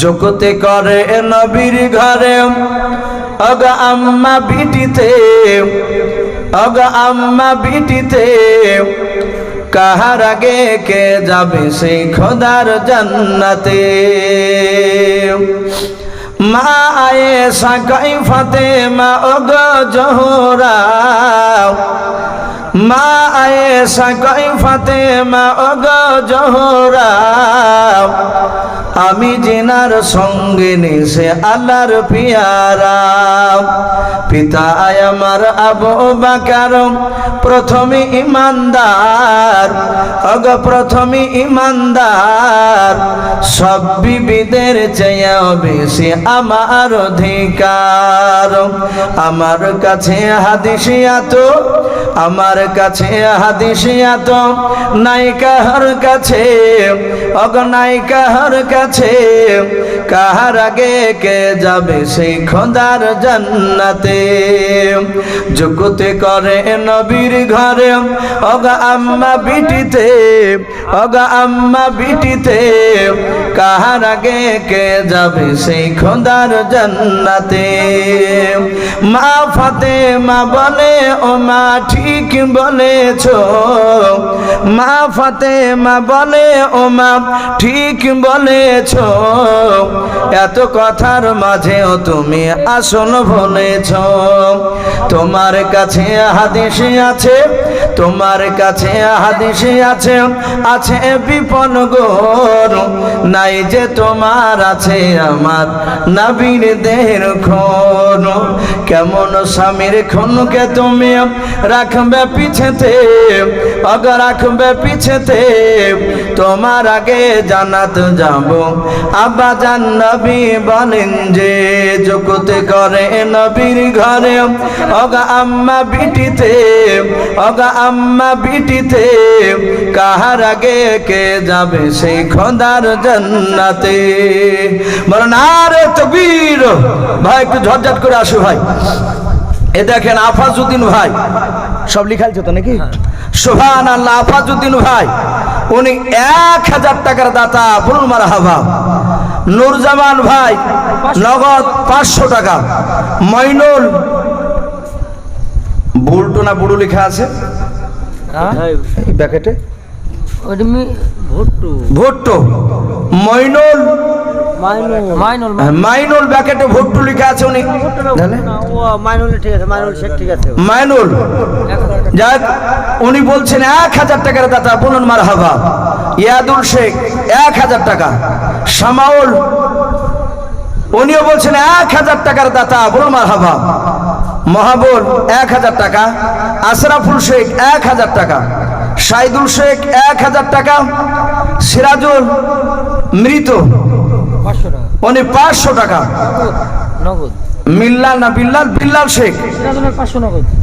জগতে করে নবীর ঘরে। অগ আম্মা বিটিতে, অগ আম্মা বিটিতে, কাহার আগে কে যাবে সেই খোদার জান্নাতে? মা আয়ে সাকাই ফাতে মা অগ জহরা মা আয়ে সাকাই ফাতে মা অগ জহরা। আমি জেনার সঙ্গে নিছে আল্লাহর পিয়ারা। পিতা আয় আমার আবু বাকার, প্রথমে ইমানদার। অগ প্রথমে ইমানদার, সব বিবিদের চেয়ে বেশি আমার অধিকার। আমার কাছে হাদিসিয়াত আমার কাছে হাদিসিয়াত নায়িকার কাছে। অগ নায়িকার কাছে। কাহার আগে কে যাবে সেই খোদার জান্নাতে? জগতে করে নবীর ঘরে। অগা আম্মা বিটিতে। অগা আম্মা বিটিতে। কাহার আগে কে যাবে সেই খোদার জান্নাতে? মা ফাতে মা বলে, ও মা ঠিক বলেছ। মা ফাতে মা বলে, ও মা ঠিক বলেছ। এত কথার মাঝেও তুমি আসন বলেছ। তোমার কাছে হাদিসে আছে, তোমার কাছে হাদিসে আছে আছে বিপন গোর। নাই যে তোমার আছে আমার? নাবির দেহের খন কেমন স্বামীর খনকে তুমি রাখবে পিছেতে? অগ রাখবে পিছেতে, তোমার আগে জানাত যাব। আব্বা জান নবী বলেন যে জগতে করে নবীর ঘরে, অগা আম্মা বিটিতে, অগা আম্মা বিটিতে, কাহার আগে কে যাবে সেই খোদার জান্নাতে। বলেন আরে তকবীর। ভাই একটু ঝটঝট করে আসো ভাই। এ দেখেন আফাজুদ্দিন ভাই। সব লিখাইছে তো নাকি? সোহান আল্লাহ আফাজুদ্দিন ভাই। উনি এক হাজার টাকার দাতা বলুন মারা হাবা নুরজামান ভাই নগদ পাঁচশো টাকা। মইনুল বুলটো না বুড়ো লেখা আছে? প্যাকেটে ভুট্টু। ভুট্টো। মইনুল। মাইনুল। মাইনুল মাইনুল। প্যাকেটে ভুট্টো লেখা আছে উনি। ও মাইনুল ঠিক আছে মাইনুল শেখ ঠিক আছে। মাইনুল। যাক উনি বলছেন এক হাজার টাকার দাতা বলুন মার হাবা ইয়াদুল শেখ এক হাজার টাকা। শামাউল। উনিও বলছেন এক হাজার টাকার দাতা বলুন মার হাবা মহাবুল এক হাজার টাকা। আশরাফুল শেখ এক হাজার টাকা। সাইদুল শেখ এক হাজার টাকা সিরাজুল মৃত টাকা উনি পাঁচশো টাকা। নগদ। মিল্লাল না বিল্লাল? বিল্লাল শেখ।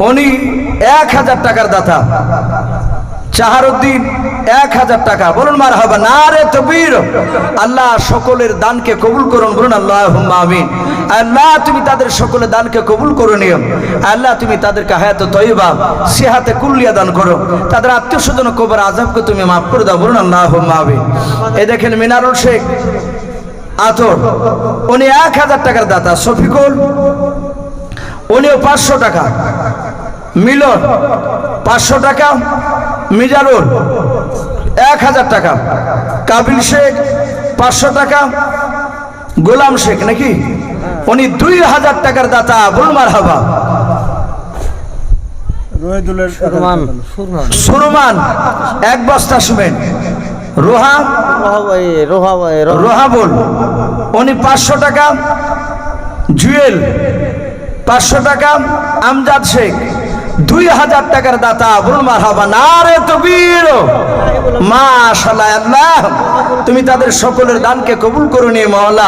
উনি এক হাজার টাকার দাতা। চাহারুদ্দিন এক হাজার টাকা। বলুন মার হবে না রে তবির আল্লাহ সকলের দানকে কবুল করুন বলুন আল্লাহ আমিন। আল্লাহ, তুমি তাদের সকলের দানকে কবুল করে নিও। আল্লাহ, তুমি তাদেরকে হায়াত তৈবা সেহাতে কুল্লিয়া দান করো। তাদের আত্মীয় স্বজন কবর আজাবকে তুমি মাফ করে দাও, বলুন আল্লাহ আমিন। এই দেখেন মিনারুল শেখ আতর, উনি এক হাজার টাকার দাতা, শফিকুল, উনিও পাঁচশো টাকা। মিলন, পাঁচশো টাকা। মিজারুল এক হাজার টাকা। কাবিল শেখ, পাঁচশো টাকা। গোলাম শেখ, নাকি? উনি দুই হাজার টাকার দাতা বুলমার হাবা সুরমান। সুরমান। সুরমান এক বস্তা শুনেন। রোহা? রোহা রোহা রোহাবুল উনি পাঁচশো টাকা জুয়েল পাঁচশো টাকা আমজাদ শেখ। দুই হাজার টাকার দাতা বলুন মার না রে তো বীর মাশাল্লাহ আল্লাহ। তুমি তাদের সকলের দানকে কবুল করো নিয়ে মহল্লা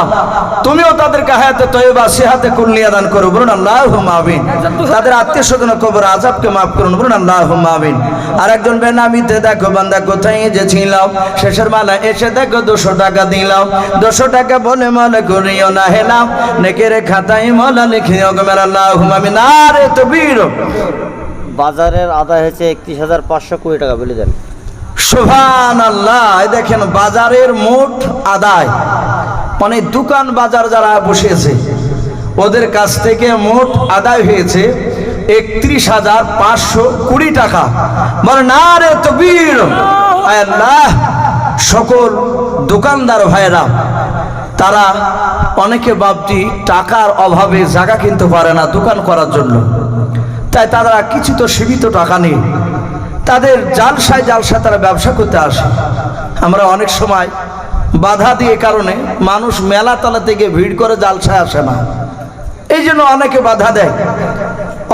তুমিও তাদেরকে হায়াতে তৈবা সেহাতে কুল্লিয়া দান করো, বলুন আল্লাহ মাবিন তাদের আত্মীয় স্বজন কবর আজাবকে মাফ করুন, বলুন আল্লাহ মাবিন আর একজন বেনামিতে দেখো বান্দা কোথায় যে ছিলাম শেষের মালা এসে দেখো দুশো টাকা দিলাম। দুশো টাকা বলে মনে করিও না হেলাম, নেকের খাতায় মলা লিখিও গমের আল্লাহ মামিন আরে তো বীর বাজারের আদায় হয়েছে একত্রিশ হাজার পাঁচশো কুড়ি টাকা, বলে দেন। সুভান আল্লাহ দেখেন বাজারের মোট আদায় মানে দোকান বাজার যারা বসেছে ওদের কাছ থেকে মোট আদায় হয়েছে একত্রিশ হাজার পাঁচশো কুড়ি টাকা। মানে না রে তবির সকল দোকানদার ভাইরা তারা অনেকে বাপটি টাকার অভাবে জায়গা কিনতে পারে না দোকান করার জন্য। তাই তারা কিছু তো সীমিত টাকা নেই। তাদের জালসায় জালসায় তারা ব্যবসা করতে আসে। আমরা অনেক সময় বাধা দিয়ে কারণে মানুষ মেলা তলা থেকে ভিড় করে জালসায় আসে না। এই জন্য অনেকে বাধা দেয়।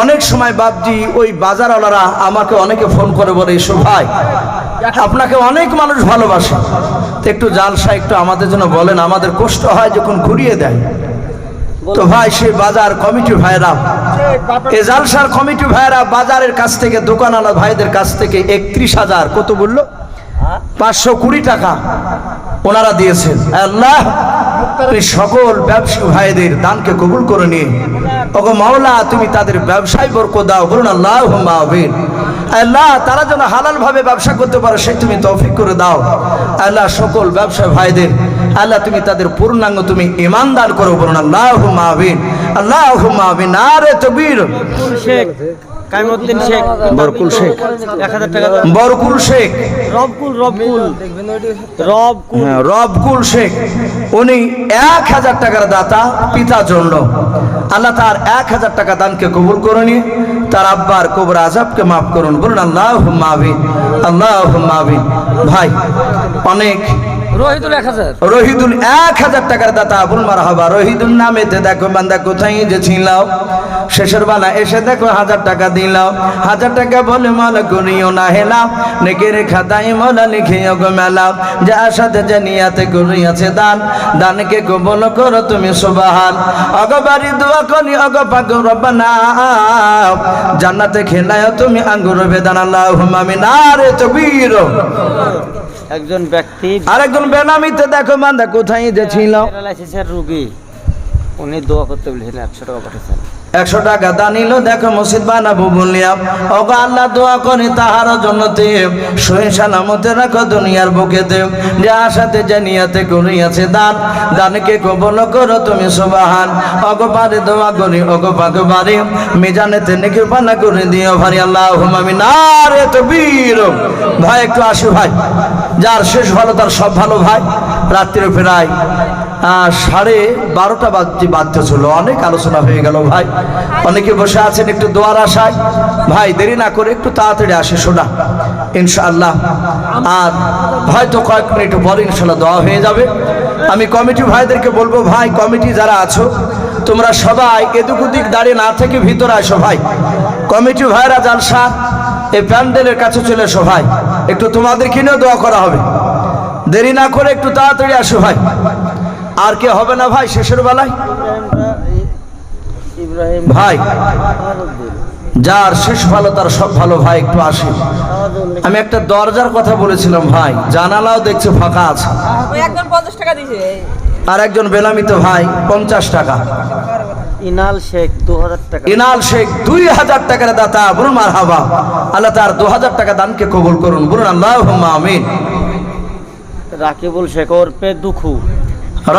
অনেক সময় বাপজি, ওই বাজারওয়ালারা আমাকে অনেকে ফোন করে বলে, এসো ভাই, আপনাকে অনেক মানুষ ভালোবাসে। একটু জালসা একটু আমাদের জন্য বলেন, আমাদের কষ্ট হয় যখন ঘুরিয়ে দেয়। তো ভাই সেই বাজার কমিটি ভাইরা, এ জালসার কমিটি ভাইরা বাজারের কাছ থেকে, দোকানওয়ালা ভাইদের কাছ থেকে একত্রিশ হাজার, কত বলল? পাঁচশো কুড়ি টাকা ওনারা দিয়েছেন। আল্লাহ তুমি সকল ব্যবসায়ী ভাইদের দানকে কবুল করে নিয়ে। ওগো মাওলা, তুমি তাদের ব্যবসায় বরকত দাও, বলুন আল্লাহ মাহবিন আল্লাহ, তারা যেন হালাল ভাবে ব্যবসা করতে পারে সেই তুমি তৌফিক করে দাও। আল্লাহ, সকল ব্যবসায়ী ভাইদের আল্লাহ তুমি তাদের পূর্ণাঙ্গ তুমি ইমানদার করো বলুন আল্লাহ মাহবিন আল্লাহ মাহবিন আরে তবির শেখ শেখ বরকুল শেখ। এক হাজার টাকা বরকুল শেখ। রবকুল রবকুল। রবকুল। হ্যাঁ, রবকুল শেখ। উনি এক হাজার টাকার দাতা পিতা জন্য। আল্লাহ তার এক হাজার টাকা দানকে কবুল করুনি তার আব্বার কবর আজাবকে মাফ করুন বলুন আল্লাহ মাহবিন আল্লাহ মাহবিন ভাই অনেক রোহিতুল এক হাজার। রহিদুল এক হাজার টাকার দাতা আবুল মার হবা রহিদুল নামেতে দেখো বান্দা কোথায় যে ছিলাও শেষের বেলা এসে দেখো হাজার টাকা দিলাও হাজার টাকা বলে মাল করিও না। হেলাম নেকের খাতায় মালা লিখিও গো মেলাও যা সাথে যে নিয়াতে করিয়াছে দান। দানকে কবল করো তুমি সুবাহান। অগবারি দোয়া করি অগ পাক রব্বানা। জান্নাতে খেলায় তুমি আঙ্গুর বেদান। আল্লাহ আমি না রে তবির একজন ব্যক্তি আরেকজন বেনামিতে দেখো বান্দা কোথায় যে ছিল। প্যারালাইসিসের রোগী। উনি দোয়া করতে বলেছেন একশো টাকা পাঠিয়েছেন। একশো টাকা দানিল দেখো মসজিদ বানাবো বললিয়াম ওগো আল্লাহ দোয়া করি তাহার জন্য তে সহি সালামতে রাখো দুনিয়ার বুকেতে যে আশাতে জানিয়াতে করিয়াছে দান দানকে কবল করো তুমি সুবাহান। অগো পারে দোয়া করি অগো পাকে বাড়ি মিজানেতে নেকি পানা করে দিও ভারি আল্লাহ হুমামি না রে তো বীর ভাই একটু আসো ভাই। যার শেষ ভালো তার সব ভালো ভাই। রাত্রে ফেরাই আহ, সাড়ে বারোটা বাজতে বাধ্য ছিল। অনেক আলোচনা হয়ে গেল ভাই। অনেকে বসে আছেন একটু দোয়ার আশায়। ভাই দেরি না করে একটু তাড়াতাড়ি আসে শোনা। ইনশাআল্লাহ। আর হয়তো কয়েক মিনিট পরে ইনশাল্লাহ দোয়া হয়ে যাবে। আমি কমিটি ভাইদেরকে বলব ভাই কমিটি যারা আছো তোমরা সবাই এদিক ওদিক দাঁড়িয়ে না থেকে ভিতরে আসো ভাই। কমিটি ভাইরা জালসা এই প্যান্ডেলের কাছে চলে এসো ভাই। একটু তোমাদেরকে নিয়েও দোয়া করা হবে। দেরি না করে একটু তাড়াতাড়ি আসো ভাই। আর কে হবে না ভাই শেষের বেলায়? ভাই যার শেষ ভালো তার সব ভালো ভাই একটু আসে। আমি একটা দরজার কথা বলেছিলাম ভাই জানালাও দেখছে ফাঁকা আছে। আর একজন বেলামিত ভাই পঞ্চাশ টাকা। ইনাল শেখ দু হাজার টাকা। ইনাল শেখ দুই হাজার টাকার দাতা বলুন মার হাবা আল্লাহ তার দু হাজার টাকা দানকে কবুল করুন বলুন আল্লাহ আমিন। রাকিবুল শেখ ওরপে দুখু।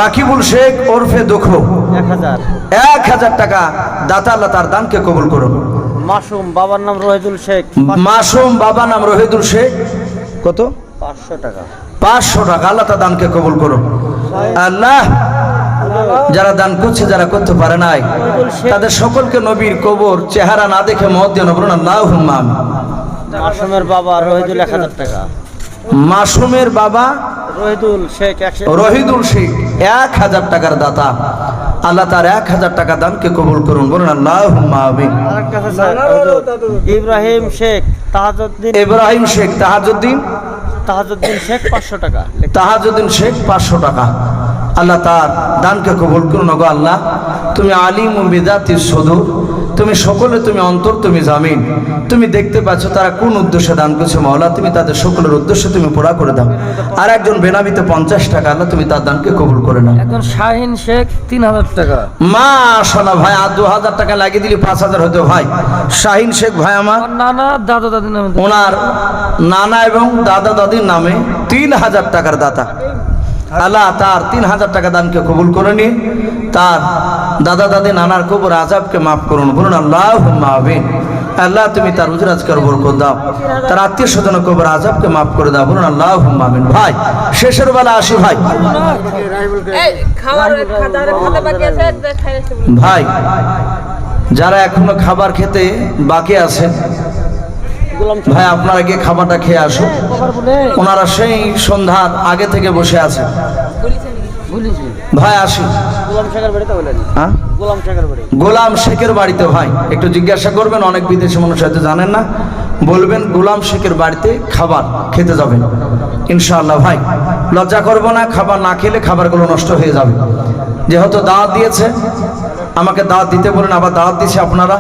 রাকিবুল শেখ ওরফে দুঃখ। এক হাজার। এক হাজার টাকা দাতা আল্লাহ তার দানকে কবুল করুন। মাসুম বাবার নাম রহিদুল শেখ। মাসুম বাবা নাম রহিদুল শেখ। কত? পাঁচশো টাকা। পাঁচশো টাকা আল্লাহ তার দানকে কবুল করুন। আল্লাহ যারা দান করছে যারা করতে পারে নাই তাদের সকলকে নবীর কবর চেহারা না দেখে মত দিয়ে বলুন আল্লাহ মাসুমের বাবা রহিদুল এক হাজার টাকা। মাসুমের বাবা রহিদুল শেখ রহিদুল শেখ এক হাজার টাকার দাতা। আল্লাহ তার এক হাজার টাকা দানকে কবুল করুন বলুন আল্লাহ। ইব্রাহিম শেখ তাহাজুদ্দিন ইব্রাহিম শেখ তাহাজুদ্দিন তাহাজুদ্দিন শেখ পাঁচশো টাকা। তাহাজুদ্দিন শেখ পাঁচশো টাকা। আল্লাহ তার দানকে কবুল করুন। গো আল্লাহ তুমি আলিম ও বিদাতি সদুর। তুমি সকলে তুমি অন্তর তুমি জামিন। তুমি দেখতে পাচ্ছ তারা কোন উদ্দেশ্যে দান করছে। মাওলা তুমি তাদের সকলের উদ্দেশ্যে তুমি পুরা করে দাও। আর একজন বেনামিতে পঞ্চাশ টাকা আল্লাহ তুমি তার দানকে কবুল করে নাও। একজন শাহিন শেখ তিন হাজার টাকা। মা শোনা ভাই আর দু হাজার টাকা লাগিয়ে দিলি পাঁচ হাজার হতো ভাই। শাহিন শেখ ভাই আমার। আমার নানা দাদা দাদির নামে। ওনার নানা এবং দাদা দাদির নামে তিন হাজার টাকার দাতা। আল্লাহ তার তিন হাজার টাকা দানকে কবুল করে নিয়ে তার দাদা দাদি নানার কবর আজাবকে মাফ করুন বলুন আল্লাহ মাহবিন আল্লাহ তুমি তার উজরাজকার বরকত দাও। তার আত্মীয় স্বজন কবর আজাবকে মাফ করে দাও বলুন আল্লাহ মাহবিন ভাই শেষের বেলা আসি ভাই। ভাই যারা এখনও খাবার খেতে বাকি আছেন ভাই আপনারা গিয়ে খাবারটা খেয়ে আসুন ওনারা সেই সন্ধ্যার আগে থেকে বসে আছে। ভাই আসি। গোলাম শেখের বাড়িতে বলেন। হ্যাঁ? গোলাম শেখের বাড়ি। গোলাম শেখের বাড়িতে ভাই। একটু জিজ্ঞাসা করবেন অনেক বিদেশি মানুষ হয়তো জানেন না। বলবেন গোলাম শেখের বাড়িতে খাবার খেতে যাবেন। ইনশাআল্লাহ ভাই। লজ্জা করব না খাবার না খেলে খাবারগুলো নষ্ট হয়ে যাবে। যেহেতু দাওয়াত দিয়েছে আমাকে দাওয়াত দিতে বলেন আবার দাওয়াত দিছে আপনারা।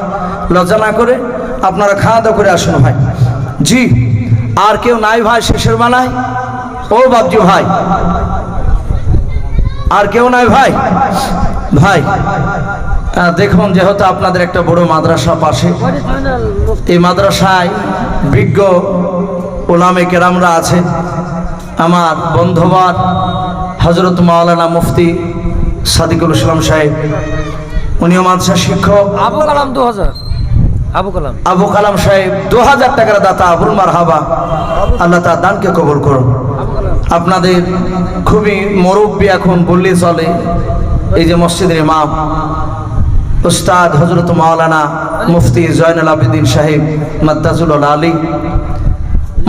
লজ্জা না করে আপনারা খাওয়া দাওয়া করে আসুন ভাই। জি, আর কেউ নাই ভাই শেষের বেলায়? ও বাবজি ভাই। আর কেউ নাই ভাই? ভাই দেখুন যেহেতু আপনাদের একটা বড় মাদ্রাসা পাশে, এই মাদ্রাসায় বিজ্ঞ ওলামে কেরামরা আছে। আমার বন্ধুবার হজরত মাওলানা মুফতি সাদিকুল ইসলাম সাহেব, উনিও মাদ্রাসা শিক্ষক। আবু কালাম দু হাজার। আবু কালাম। আবু কালাম সাহেব দু হাজার টাকার দাতা আবুল মার হাবা আল্লাহ তার দানকে কবল করুন। আপনাদের খুবই মুরব্বী এখন বললে চলে এই যে মসজিদের ইমাম উস্তাদ হজরত মাওলানা মুফতি জয়নুল আবেদিন সাহেব মাদ্দাজুল আলী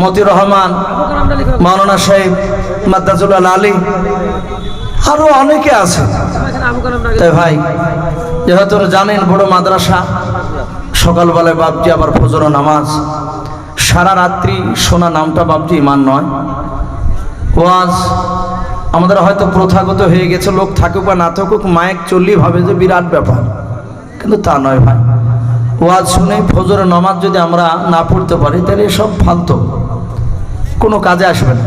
মতি রহমান মাওলানা সাহেব মাদ্দাজুল আলী আরও অনেকে আছে। তাই ভাই যেহেতু জানেন বড় মাদ্রাসা সকালবেলায় বাপজি আবার ফজর নামাজ। সারা রাত্রি শোনা নামটা বাপজি ইমান নয়। ওয়াজ আমাদের হয়তো প্রথাগত হয়ে গেছে, লোক থাকুক বা না থাকুক, মায়ের চললেই ভাবে যে বিরাট ব্যাপার। কিন্তু তা নয় ভাই। ওয়াজ শুনে ফজর নামাজ যদি আমরা না পড়তে পারি, তাহলে সব ফালতু। কোনো কাজে আসবে না।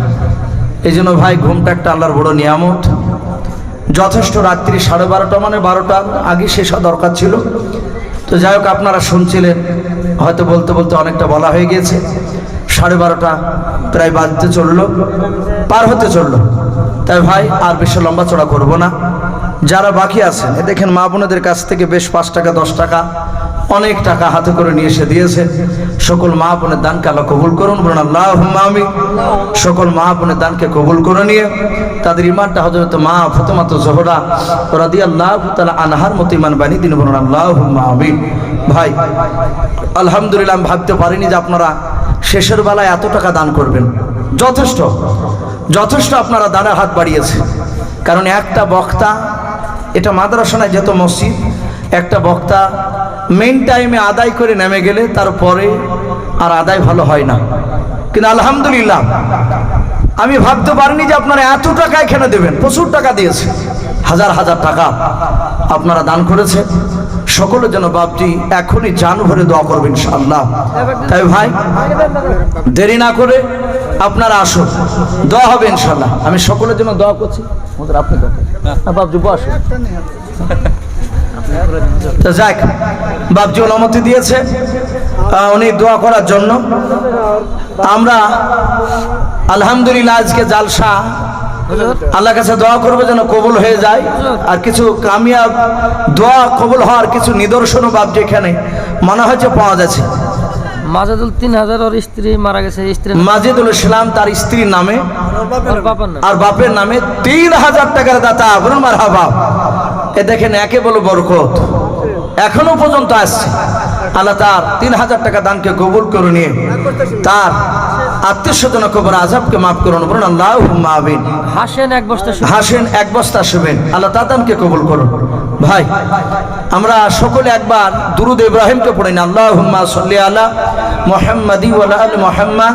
এই জন্য ভাই, ঘুমটা একটা আল্লাহর বড় নিয়ামত। যথেষ্ট রাত্রি সাড়ে বারোটা মানে বারোটার আগে শেষ দরকার ছিল। তো যাই হোক, আপনারা শুনছিলেন, হয়তো বলতে বলতে অনেকটা বলা হয়ে গিয়েছে। সাড়ে বারোটা প্রায় বাজতে চলল, পার হতে চলল। তাই ভাই, আর বেশি লম্বা চড়া করব না। যারা বাকি আছেন, এ দেখেন মা বোনেদের কাছ থেকে বেশ পাঁচ টাকা, দশ টাকা, অনেক টাকা হাতে করে নিয়ে এসে দিয়েছে। সকল মা বোনের দানকে আল্লাহ কবুল করুন, বলুন আল্লাহ আমি সকল মা বোনের দানকে কবুল করে নিয়ে তাদের ইমানটা হজরত মা ফতেমাত জোহরা রাদি আল্লাহ তালা আনহার মতো ইমান বানিয়ে দিন, বলুন আল্লাহ আমি ভাই, আলহামদুলিল্লাহ আমি ভাবতে পারিনি যে আপনারা শেষের বেলায় এত টাকা দান করবেন। যথেষ্ট। যথেষ্ট আপনারা দানের হাত বাড়িয়েছে। কারণ একটা বক্তা, এটা মাদ্রাসা নয় যেহেতু মসজিদ, একটা বক্তা মেইন টাইমে আদায় করে নেমে গেলে তারপরে আর আদায় ভালো হয় না। কিন্তু আলহামদুলিল্লাহ, আমি ভাবতে পারিনি যে আপনারা এত টাকা এখানে দেবেন, প্রচুর টাকা দিয়েছে, হাজার হাজার টাকা আপনারা দান করেছে সকলে যেন বাপজি এখনই জান ভরে দোয়া করবেন ইনশাআল্লাহ। তাই ভাই, দেরি না করে আপনারা আসুন, দোয়া হবে ইনশাল্লাহ আমি সকলের জন্য দোয়া করছি আপনি বাপজি বসুন তো যাক বাপজি অনুমতি দিয়েছে উনি দোয়া করার জন্য। আমরা আলহামদুলিল্লাহ আজকে জালসা আল্লাহ কাছে দোয়া করব যেন কবুল হয়ে যায়। আর কিছু কামিয়াব দোয়া কবুল হওয়ার কিছু নিদর্শনও বাপ যেখানে মনে হচ্ছে পাওয়া যাচ্ছে। মাজাদুল তিন হাজার ওর স্ত্রী মারা গেছে স্ত্রী মাজিদুল ইসলাম তার স্ত্রীর নামে আর বাপের নামে? তিন হাজার টাকার দাতা বলুন মার হাবা। এ দেখেন একে বলো বরকত। এখনও পর্যন্ত আসছে। আল্লাহ তার তিন হাজার টাকা দানকে কবুল করে নিয়ে তার আত্মীয় স্বজন কবর আজাবকে মাফ করুন বলুন আল্লাহ হাসেন এক বস্তা হাসেন এক বস্তা শুবেন আল্লাহ তাদানকে কবুল করুন। ভাই আমরা সকলে একবার দুরুদ ইব্রাহিমকে পড়ি না আল্লাহ সাল্লি আলা মোহাম্মদি আল মোহাম্মদ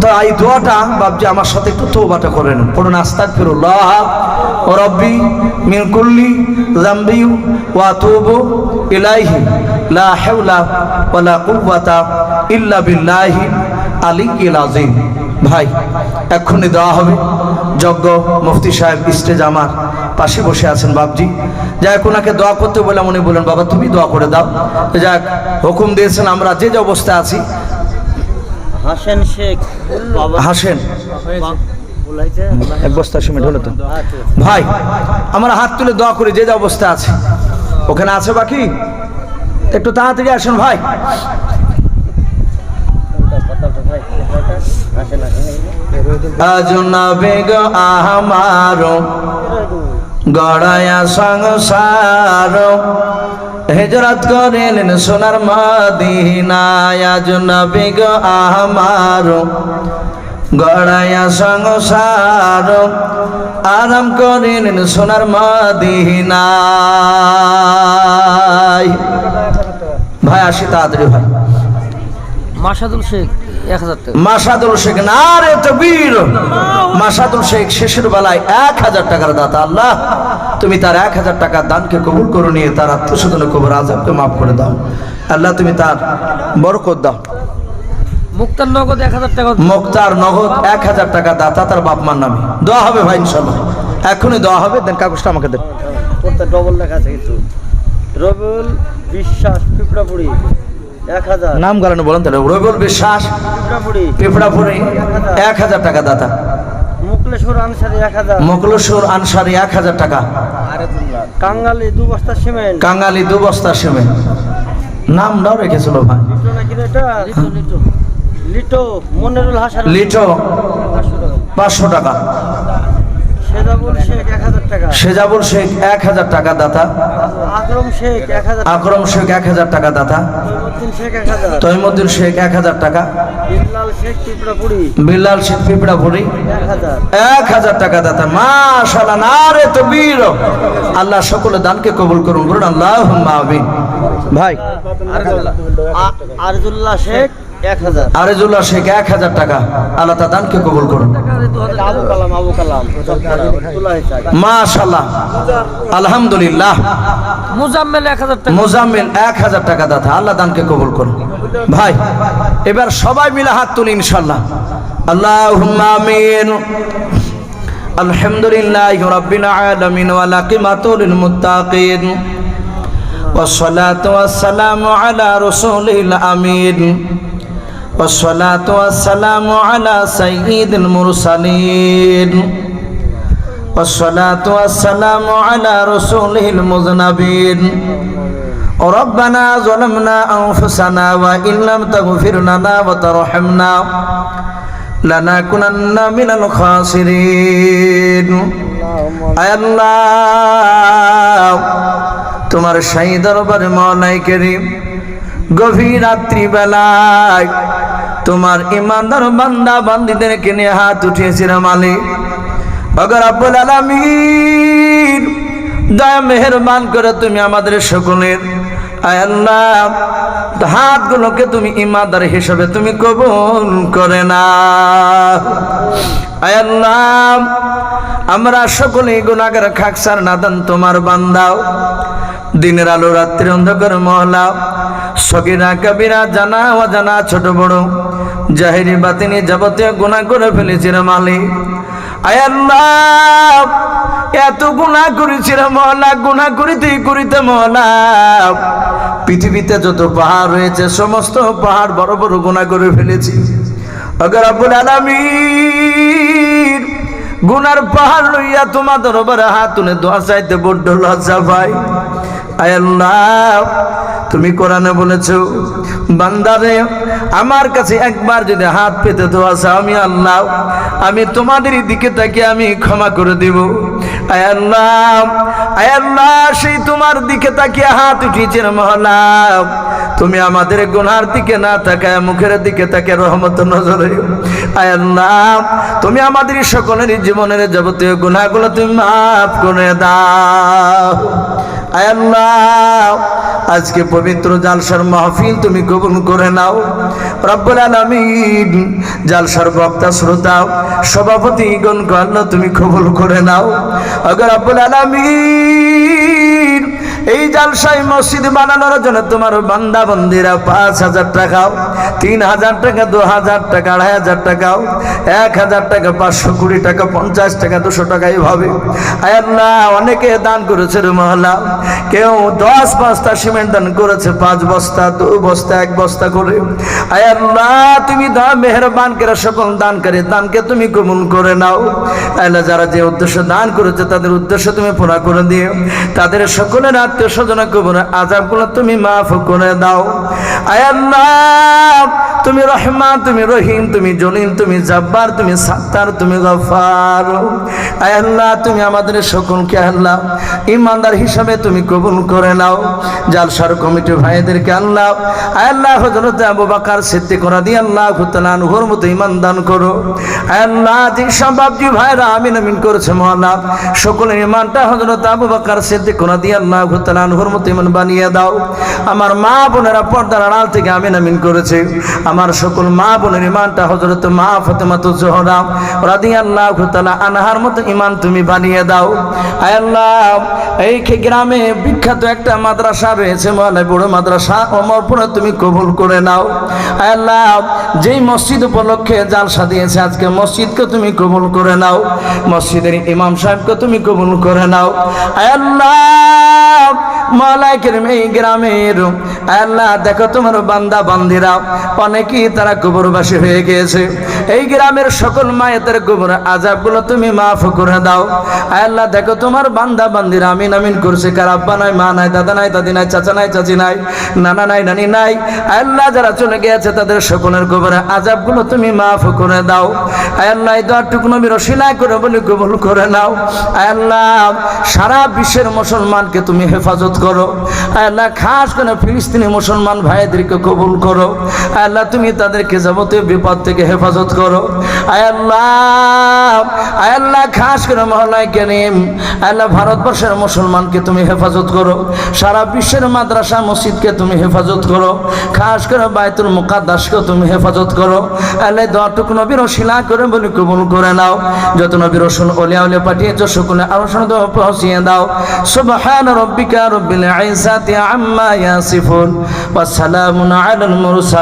তো এই দোয়াটা বাবজি আমার সাথে একটু তোবাটা করে নেন পড়ুন আস্তাক ফিরুল্লাহ রব্বি, মিন কুল্লি জাম্বি ওয়া তুবু ইলাইহি, লা হাওলা ওয়ালা কুওয়াতা ইল্লা বিল্লাহি আলিয়্যিল আযীম। ভাই, এক্ষুনি দেওয়া হবে। যজ্ঞ, মুফতি সাহেব স্টেজ আমার পাশে বসে আছেন বাবজি যাক ওনাকে দোয়া করতে বললাম, উনি বললেন, বাবা, তুমি দোয়া করে দাও। যাক হুকুম দিয়েছেন, আমরা যে যে অবস্থায় আছি হাসেন শেখ হাসেন। এক বস্তা সিমেন্ট হলো তো। আচ্ছা ভাই আমরা হাত তুলে দোয়া করি যে যে অবস্থা আছে। ওখানে আছে বাকি? একটু তাড়াতাড়ি আসেন ভাই। নবেগ আমার গড়ায়া সংসার হেজরত করেন সোনার মদিনায়। আজ আমার গড়ায়া সংসার। আরাম করেন সোনার মদিনায়। ভাই, আসি তাড়াতাড়ি ভাই। মাসাদুল শেখ মাসাদুল শেখ না রে তবির মাসাদুল শেখ শেষের বেলায় এক হাজার টাকার দাতা আল্লাহ তুমি তার এক হাজার টাকার দানকে কবুল করে নিয়ে তার আত্মসাধন কবর আজবকে মাফ করে দাও। আল্লাহ তুমি তার বরকত দাও। মুক্তার নগদ এক হাজার টাকা। মুক্তার নগদ এক হাজার টাকা দাতা তার বাপ মার নামে। দেওয়া হবে ভাই ইনশাল্লাহ এখনই দেওয়া হবে দেন কাগজটা আমাকে দেন। ডবল লেখা আছে কিন্তু। রবিউল বিশ্বাস পিঁপড়াপুরি। নাম গালানো বলেন তাহলে। রবিউল বিশ্বাস পিঁপড়াপুরি। এক হাজার টাকা দাতা। মুকলেশ্বর আনসারি এক হাজার। টাকা। কাঙ্গালি দু বস্তা সিমেন্ট। কাঙ্গালি দু বস্তা সেমে নামটাও রেখেছিল ভাই। লিটো মনিরুল হাসান। লিটো। পাঁচশো টাকা। সেজাবুল শেখ এক হাজার টাকা। দাতা। আকরম শেখ এক হাজার টাকা। দাতা। তৈমুদ্দিন শেখ এক হাজার টাকা। বিল্লাল শেখ পিঁপড়াপুরি। বিল্লাল পিপড়াপুরি। এক হাজার। টাকা দাতা। মাশাল্লাহ না রে তো বীর আল্লাহ সকলে দানকে কবুল করুন বলুন আল্লাহ আমিন। ভাই আরজুল্লাহ শেখ আরেজুল্লাহ শেখ এক হাজার টাকা আল্লাহ তার দানকে কবুল করুন এটা আবু কালাম আবু কালাম তোলা হয়েছে আগে। মাশাল্লাহ আলহামদুলিল্লাহ মুজাম্মেল এক হাজার টাকা মোজাম্মিল এক হাজার টাকা দাতা আল্লাহ দানকে কবুল করুন ভাই এবার সবাই মিলে হাত তুলি ইনশাল্লাহ আল্লাহ আমিন আলহামদুলিল্লাহ রব্বিল আলামিন ওয়া লাকিমাতুল মুত্তাকিন والصلاة والسلام على رسوله الأمين والصلاة والسلام على سيد المرسلين والصلاة والسلام على رسوله المذنبين ربنا ظلمنا أنفسنا وإن لم تغفر لنا وترحمنا لنكونن من الخاسرين আয় আল্লাহ তোমার সাই দরবারে মলাই করিম গভীর রাত্রি বেলায় তোমার ইমানদার বান্দা বান্দিদেরকে নিয়ে হাত উঠিয়েছিল মালিক। অগর আব্বুল আলামিন, দয়া মেহেরবান করে তুমি আমাদের সকলের আল্লাহ, হাতগুলোকে তুমি ইমানদার হিসাবে তুমি কবুল করে না আল্লাহ, আমরা সকলে গুণাগার খাকসার নাদান তোমার বান্দাও। দিনের আলো রাত্রি অন্ধকার মহলা সগিরা কবিরা জানা অজানা ছোট বড়। জাহেরি বাতিনি যাবতীয় গুণা করে ফেলেছি রে মালিক। আয় আল্লাহ, এত গুণা করেছি রে মহলা গুণা করিতে করিতে মহলা পৃথিবীতে যত পাহাড় রয়েছে, সমস্ত পাহাড় বড় বড় গুণা করে ফেলেছি। আব্বুল আলামিন, গুনার পাহাড় লইয়া তোমার দরবারে হাত তুলে দোয়া চাইতে বড্ড লজ্জা আয় আল্লাহ, তুমি কোরআনে বলেছ, বান্দারে, আমার কাছে একবার যদি হাত পেতে দোয়া আছে আমি আল্লাহ, আমি তোমাদের দিকে তাকিয়ে আমি ক্ষমা করে দিব। দিকে হাত তুমি আমাদের দিকে না দিকে তাকে তুমি আমাদের সকলের জীবনের যাবতীয় গুনাহগুলো তুমি মাফ করে দাও। আজকে পবিত্র জালসার মাহফিল তুমি কবুল করে নাও। রব্বুল আলামিন, জালসার বক্তা শ্রোতা সভাপতি গণ আল্লাহ তুমি কবুল করে নাও। আগে রব্বুল আলামিন, এই জালসাই মসজিদ বানানোর জন্য তোমার বান্দা বন্দিরা পাঁচ হাজার টাকাও তিন হাজার টাকা, দু হাজার টাকা, আড়াই হাজার টাকাও এক হাজার টাকা, পাঁচশো কুড়ি টাকা, পঞ্চাশ টাকা, দুশো টাকা, এইভাবে। আয় আল্লাহ, অনেকে দান করেছে রে মহল্লা কেউ দশ বস্তা সিমেন্ট দান করেছে, পাঁচ বস্তা, দু বস্তা, এক বস্তা করে। আয় আল্লাহ, তুমি দা মেহরবান করে সকল দান করে দানকে তুমি কবুল করে নাও। আল্লাহ, যারা যে উদ্দেশ্য দান করেছে, তাদের উদ্দেশ্য তুমি পুরা করে দিও। তাদের সকলের আত্মীয় স্বজন কবর আজাবগুলো তুমি মাফ করে দাও। আয় আল্লাহ তুমি রহমান, তুমি রহিম, তুমি জলিম, তুমি জব্বার, তুমি সাত্তার, তুমি গফার। আল্লাহ, তুমি আমাদের সকলকে আল্লাহ, ইমানদার হিসাবে তুমি কবুল করে নাও। জালসার কমিটি ভাইদেরকে আল্লাহ আল্লাহ হজরত আবু বাকার সিদ্ধি করা দিয়ে আল্লাহ হুর মতো ইমান দান করো। আল্লাহ, যে সব বাবজি ভাইরা আমিন আমিন করেছে মহানা সকলের ইমানটা হজরত আবু বাকার সিদ্ধি করা দিয়ে আল্লাহ হুর মতো ইমান বানিয়ে দাও। আমার মা বোনেরা পর্দার আড়াল থেকে আমিন আমিন করেছে। আমার সকল মা বোনের ইমানটা হজরত মা ফতেমাতু জোহরা রাদি আল্লাহ আনহার মতো ইমান তুমি বানিয়ে দাও। আয় আল্লাহ, এই গ্রামে বিখ্যাত একটা মাদ্রাসা রয়েছে মহালয় বড় মাদ্রাসা, অমরপুরে তুমি কবুল করে নাও। আয় আল্লাহ, যেই মসজিদ উপলক্ষে জালসা দিয়েছে, আজকে মসজিদকে তুমি কবুল করে নাও। মসজিদের ইমাম সাহেবকে তুমি কবুল করে নাও। আয় আল্লাহ মালাই করিম এই গ্রামের আল্লাহ, দেখো তোমার বান্দা বান্দিরা অনেকেই তারা গোবরবাসী হয়ে গিয়েছে। এই গ্রামের সকল মায়েদের কবর আজাবগুলো তুমি মাফ করে দাও। আল্লাহ, দেখো তোমার বান্দা বান্দিরা আমিন আমিন করছে। কার আব্বা নাই, মা নাই, দাদা নাই, দাদি নাই, চাচা নাই, চাচি নাই, নানা নাই, নানি নাই। আল্লাহ, যারা চলে গিয়েছে তাদের সকলের কবরে আজাবগুলো তুমি মাফ করে দাও। আল্লাহ, এই দোয়াটুকু নবীর অসিলায় করে বলে কবুল করে নাও। আল্লাহ, সারা বিশ্বের মুসলমানকে তুমি হেফাজত করো। আল্লাহ, খাস করে ফিলিস্তিনি মুসলমান ভাইদেরকে কবুল করো। আল্লাহ, তুমি তাদেরকে যাবতীয় বিপদ থেকে হেফাজত করো। আয় আল্লাহ আয় আল্লাহ, খাস করে মহল্লায় কেনিম আল্লাহ, ভারতবর্ষের মুসলমানকে তুমি হেফাজত করো। সারা বিশ্বের মাদ্রাসা, মসজিদকে তুমি হেফাজত করো। খাস করে বায়তুল মুকাদ্দাসকে তুমি হেফাজত করো। আল্লাহ দোয়াটুক নবীর শিলা করে বলে, কবুল করে নাও। যত নবীর রসুল ওলিয়া উলিয়া পাঠিয়েছ সকলে আরও শোনা পৌঁছিয়ে দাও। সুবহান রব্বিকা রব্বিল ইজ্জাতি আম্মা ইয়াসিফুন। ওয়া সালামুন আলাল মুরসালিন।